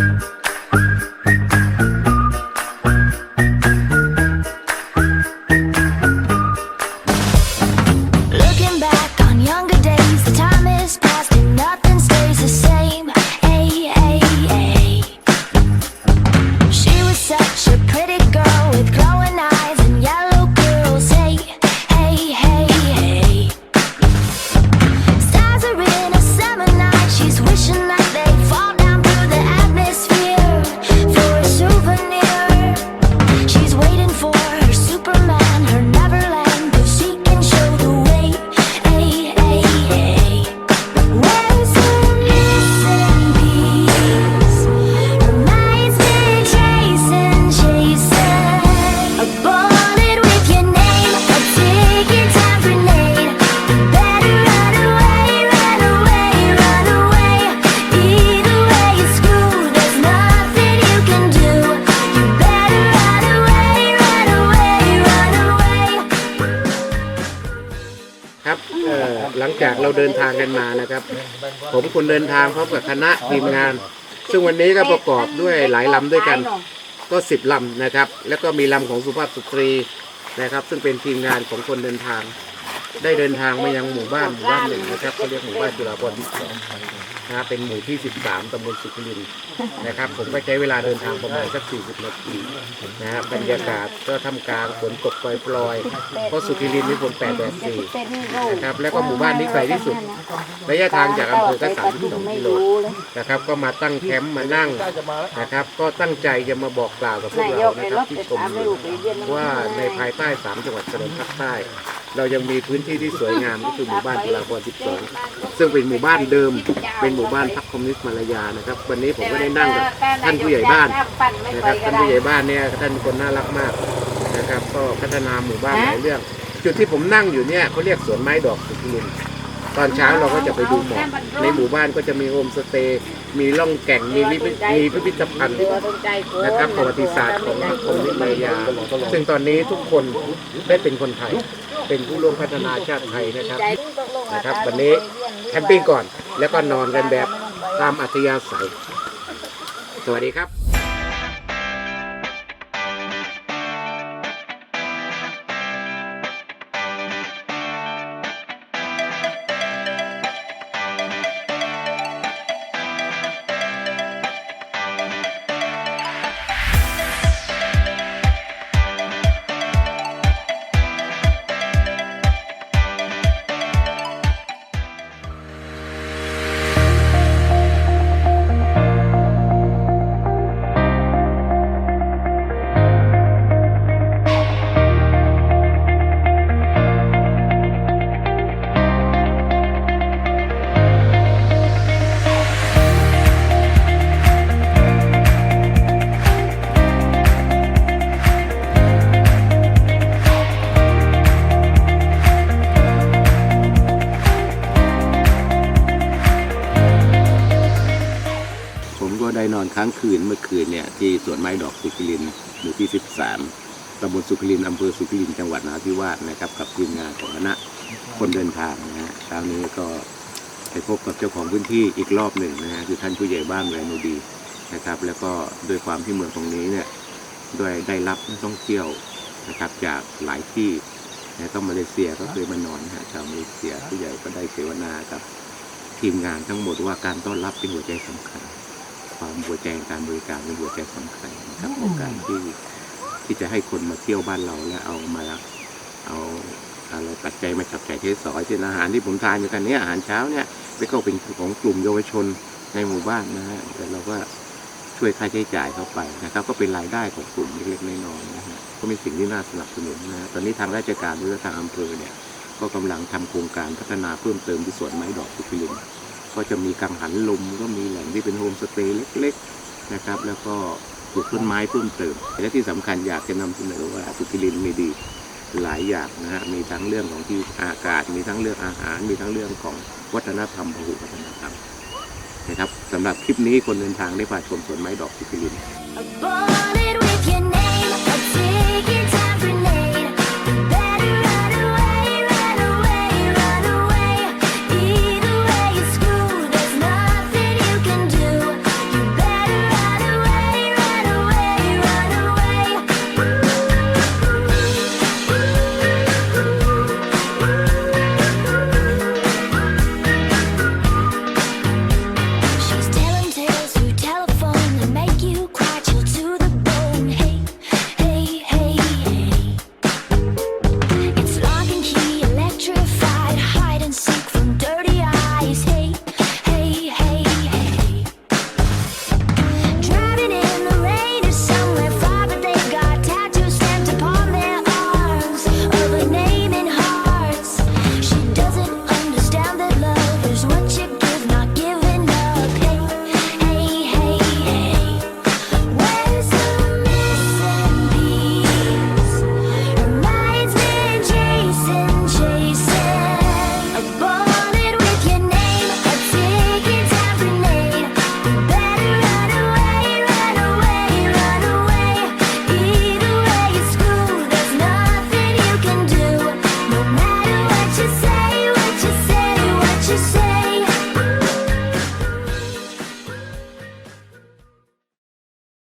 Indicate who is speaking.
Speaker 1: Bye. หลังจากเราเดินทางกันมานะครับ ผมคนเดินทางพร้อมกับคณะทีมงาน ซึ่งวันนี้ก็ประกอบด้วยหลายลำด้วยกัน ก็สิบลำนะครับ แล้วก็มีลำของสุภาพสตรีนะครับ ซึ่งเป็นทีมงานของคนเดินทาง ได้เดินทางมายังหมู่บ้านหมู่บ้านหนึ่งนะครับเขาเรียกหมู่บ้านจุฬาภรณ์ที่สอง นะครับเป็นหมู่ที่ 13ตำบลสุขลินนะครับ ผมก็ใช้เวลาเดินทางประมาณสัก 40 นาทีนะครับบรรยากาศก็ทำกลางฝนตกปล่อยๆเพราะสุขลินทร์มีฝนแปดแดดสี่นะครับแล้วก็หมู่บ้านนี้ไกลที่สุด ระยะทางจากอำเภอก็32กิโลนะครับ ก็มาตั้งแคมป์มานั่งนะครับ ก็ตั้งใจจะมาบอกกล่าวกับพวกเรานะครับที่ชมอยู่ว่าในภายใต้ 3 จังหวัดชายแดนภาคใต้ เรายังมีพื้นที่ที่สวยงามก็คือหมู่บ้านจุฬาภรณ์12 ซึ่งเป็นหมู่บ้านเดิม เป็นหมู่บ้านพรรคคอมมิวนิสต์มาลายานะครับ วันนี้ผมก็ได้นั่งกับท่านผู้ใหญ่บ้านนะครับท่านผู้ใหญ่บ้านเนี่ยท่านเป็นคนน่ารักมากนะครับก็พัฒนาหมู่บ้านหลายเรื่อง จุดที่ผมนั่งอยู่เนี่ยเขาเรียกสวนไม้ดอกสุขุลุนตอนเช้าเราก็จะไปดูหมอกในหมู่บ้านก็จะมีโฮมสเตย์มีล่องแก่งมีมีพิพิธภัณฑ์นะครับประวัติศาสตร์ของพรรคคอมมิวนิสต์มาลายาซึ่งตอนนี้ทุกคนได้เป็นคนไทย เป็นผู้ร่วมพัฒนาชาติไทยนะครับนะครับ วันนี้แคมปิ้งก่อนแล้วก็นอนกันแบบตามอัธยาศัย สวัสดีครับ
Speaker 2: ได้นอนค้างคืนเมื่อคืนเนี่ยที่สวนไม้ดอกสุขิลินหมู่ที่ 13ตำบลสุขิลินอำเภอสุขิลินจังหวัดนราธิวาสนะครับกับทีมงานของคณะคนเดินทางนะฮะคราวนี้ก็ไปพบกับเจ้าของพื้นที่อีกรอบหนึ่งนะฮะคือท่านผู้ใหญ่บ้านแรงโนดีนะครับ แล้วก็ด้วยความที่เมืองตรงนี้เนี่ยด้วยได้รับนักท่องเที่ยวนะครับจากหลายที่นะต้องมาเลเซียก็เคยมานอนนะฮะชาวมาเลเซียผู้ใหญ่ก็ได้เสวนากับทีมงานทั้งหมดว่าการต้อนรับเป็นหัวใจสำคัญ ความหัวใจการบริการเป็นหัวใจสำคัญนะครับของการที่ที่จะให้คนมาเที่ยวบ้านเราและเอามาเอาอะไรปัจจัยมาจับจ่ายใช้สอยเช่นอาหารที่ผมทานอยู่กันเนี้อาหารเช้าเนี่ยไม่ก็เป็นของกลุ่มเยาวชนในหมู่บ้านนะฮะแต่เราก็ช่วยค่าใช้จ่ายเข้าไปนะครับ ก็เป็นรายได้ของกลุ่มเล็กๆน้อยๆนะฮะก็เป็นสิ่งที่น่าสนับสนุนนะฮะตอนนี้ทางราชการหรือทางอำเภอเนี่ยก็กำลังทำโครงการพัฒนาเพิ่มเติมที่สวนไม้ดอกสุขิลิน ก็จะมีกังหันลมก็มีแหล่งที่เป็นโฮมสเตย์เล็กๆนะครับ แล้วก็ปลูกต้นไม้เพิ่มเติม และที่สำคัญอยากจะนำเสนอว่าสุขิลินมีดีหลายอย่างนะฮะมีทั้งเรื่องของที่อากาศ มีทั้งเรื่องอาหาร มีทั้งเรื่องของวัฒนธรรมพหุวัฒนธรรมนะครับสำหรับคลิปนี้คนเดินทางได้พาชมสวนไม้ดอกสุขิลิน